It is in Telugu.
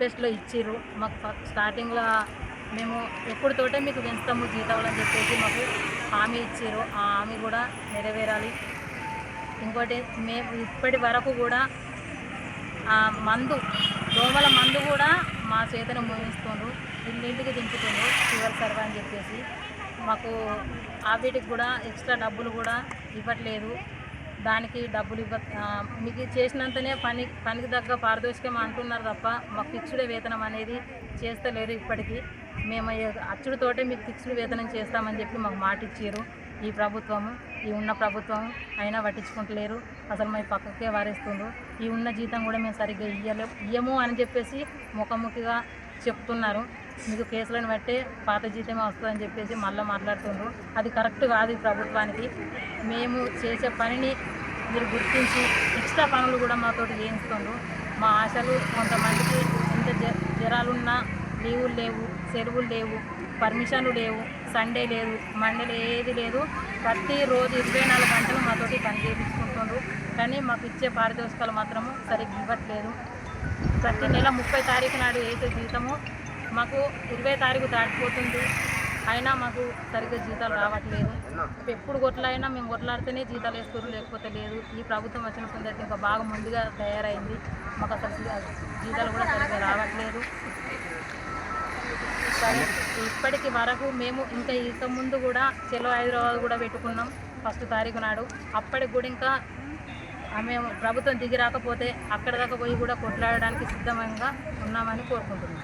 టెస్ట్లో ఇచ్చిర్రు. మాకు స్టార్టింగ్లో మేము ఎప్పుడుతోటే మీకు పెంచుతాము జీతాలు అని చెప్పేసి మాకు హామీ ఇచ్చారు ఆ హామీ కూడా నెరవేరాలి. ఇంకోటి మేము ఇప్పటి వరకు కూడా ఆ మందు దోమల మందు కూడా మా చేతను మోయిస్తుండ్రు ఇల్లింటికి దింపుతుండ్రు ఫీవర్ సర్వే అని చెప్పేసి. మాకు ఆ వీటికి కూడా ఎక్స్ట్రా డబ్బులు కూడా ఇవ్వట్లేదు. దానికి డబ్బులు ఇవ్వ మీకు చేసినంతనే పని పనికి తగ్గ పారితోషికం అంటున్నారు తప్ప మాకు ఫిక్స్డ్ వేతనం అనేది చేస్తలేరు ఇప్పటికీ. మేము అచ్చుడితోటే మీకు ఫిక్స్డ్ వేతనం చేస్తామని చెప్పి మాకు మాట ఇచ్చారు ఈ ప్రభుత్వము ఈ ఉన్న ప్రభుత్వం అయినా పట్టించుకుంటలేరు. అసలు మేము పక్కకే వారేస్తుండ్రు. ఈ ఉన్న జీతం కూడా మేము సరిగ్గా ఇయ్యలేము ఇయ్యము అని చెప్పేసి ముఖముఖిగా చెప్తున్నారు. మీకు కేసులను బట్టి పాత జీతమే వస్తుందని చెప్పేసి మళ్ళీ మాట్లాడుతుండ్రు. అది కరెక్ట్ కాదు ఈ ప్రభుత్వానికి. మేము చేసే పనిని మీరు గుర్తించి ఎక్స్ట్రా పనులు కూడా మాతోటి చేయిస్తుండ్రు మా ఆశలు కొంతమందికి ఎంత జ- జ్వరాలున్నా లీవులు లేవు సెలవులు లేవు పర్మిషన్లు లేవు సండే లేదు మండే ఏది లేదు. ప్రతిరోజు ఇరవై నాలుగు గంటలు మాతోటి పని చేయించుకుంటుండ్రు. కానీ మాకు ఇచ్చే పారితోషికాలు మాత్రము సరిగ్గా ఇవ్వట్లేదు. ప్రతి నెల ముప్పై తారీఖు నాడు వేసే జీతము మాకు ఇరవై తారీఖు దాటిపోతుంది. అయినా మాకు సరిగ్గా జీతాలు రావట్లేదు. ఎప్పుడు కొట్లాయినా మేము కొట్లాడితేనే జీతాలు వేసుకోరు లేకపోతే లేదు. ఈ ప్రభుత్వం వచ్చిన సందర్భం ఇంకా బాగా ముందుగా తయారైంది. మాకు అసలు జీతాలు కూడా సరిగ్గా రావట్లేదు. ఇప్పటికి వరకు మేము ఇంకా ఇంత ముందు కూడా చెలో హైదరాబాద్ కూడా పెట్టుకున్నాం ఫస్ట్ తారీఖు నాడు. అప్పటికి కూడా ఇంకా మేము ప్రభుత్వం దిగి రాకపోతే అక్కడ దాకా పోయి కూడా కొట్లాడడానికి సిద్ధంగా ఉన్నామని కోరుకుంటున్నాం.